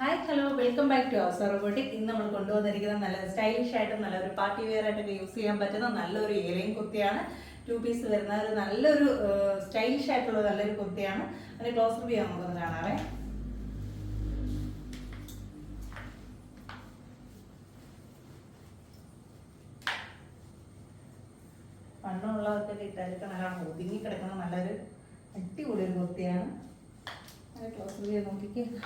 Hi hello welcome back to house robotic ഇന്ന് നമ്മൾ കൊണ്ടുവന്നിരിക്കുന്ന നല്ല സ്റ്റൈലിഷ് ആയിട്ട് നല്ലൊരു പാർട്ടി വെയർ ആയിട്ടൊക്കെ യൂസ് ചെയ്യാൻ പറ്റുന്ന നല്ലൊരു ഇലയും കുത്തിയാണ്. ടു പീസ് വരുന്ന ഒരു നല്ലൊരു സ്റ്റൈലിഷ് ആയിട്ടുള്ള നല്ലൊരു കുത്തിയാണ്. അതിന് ക്ലോസ് റിവ്യൂ നമുക്കൊന്ന് കാണാറേ പണ്ടുള്ളതൊക്കെ ഇട്ടാലൊക്കെ നല്ലോണം ഒതുങ്ങി കിടക്കുന്ന നല്ലൊരു അടിപൊളി ഒരു കുത്തിയാണ്.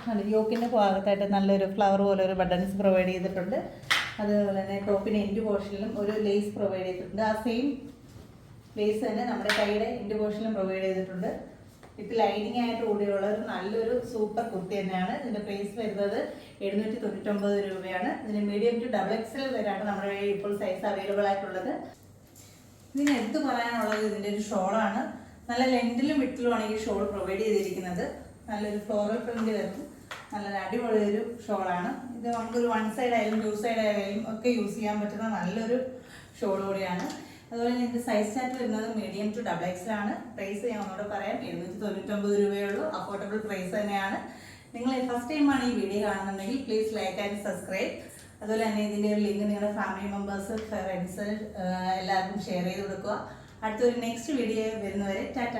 നല്ല യോക്കിന്റെ ഭാഗത്തായിട്ട് നല്ലൊരു ഫ്ലവർ പോലെ ഒരു ബട്ടൺസ് പ്രൊവൈഡ് ചെയ്തിട്ടുണ്ട്. അതുപോലെ തന്നെ ടോപ്പിന് എൻഡ് പോർഷനിലും ഒരു ലേസ് പ്രൊവൈഡ് ചെയ്തിട്ടുണ്ട്. ആ സെയിം ലേസ് തന്നെ നമ്മുടെ കൈയുടെ എൻഡ് പോർഷനിലും പ്രൊവൈഡ് ചെയ്തിട്ടുണ്ട്. വിത്ത് ലൈനിങ് ആയിട്ട് കൂടിയുള്ള ഒരു നല്ലൊരു സൂപ്പർ കുർത്തി തന്നെയാണ്. ഇതിന്റെ പ്രൈസ് വരുന്നത് എഴുന്നൂറ്റി തൊണ്ണൂറ്റൊമ്പത് രൂപയാണ്. ഇതിന് മീഡിയം ടു ഡബിൾ എക്സൽ വരെയാണ് നമ്മുടെ കയ്യിൽ ഇപ്പോൾ സൈസ് അവൈലബിൾ ആയിട്ടുള്ളത്. ഇതിന് എടുത്തു പറയാനുള്ളത്? ഇതിന്റെ ഒരു ഷോളാണ് നല്ല ലെങ്തിലും വിട്ടിലുമാണ് ഈ ഷോൾ പ്രൊവൈഡ് ചെയ്തിരിക്കുന്നത്. നല്ലൊരു ഫ്ലോറൽ പ്രിന്റ് വരുന്നു നല്ലൊരു അടിപൊളി ഒരു ഷോളാണ് ഇത് നമുക്കൊരു വൺ സൈഡ് ആയാലും ടു സൈഡ് ആയാലും ഒക്കെ യൂസ് ചെയ്യാൻ പറ്റുന്ന നല്ലൊരു ഷോൾ കൂടിയാണ്. അതുപോലെ ഇതിന്റെ സൈസ് ചാർട്ട് വരുന്നത് മീഡിയം ടു ഡബിൾ എക്സ് ആണ് പ്രൈസ് ഞാൻ ഒന്നുകൂടെ പറയാം. എഴുന്നൂറ്റി തൊണ്ണൂറ്റൊമ്പത് രൂപയേ ഉള്ളൂ അഫോർഡബിൾ പ്രൈസ് തന്നെയാണ് നിങ്ങൾ ഫസ്റ്റ് ടൈമാണ് ഈ വീഡിയോ കാണുന്നുണ്ടെങ്കിൽ പ്ലീസ് ലൈക്ക് ആൻഡ് സബ്സ്ക്രൈബ് അതുപോലെ തന്നെ ഇതിന്റെ ഒരു ലിങ്ക് നിങ്ങളുടെ ഫാമിലി മെമ്പേഴ്സ് ഫ്രണ്ട്സ് എല്ലാവർക്കും ഷെയർ ചെയ്ത് കൊടുക്കുക. അടുത്തൊരു നെക്സ്റ്റ് വീഡിയോ വരുന്നവരെ ടാറ്റ.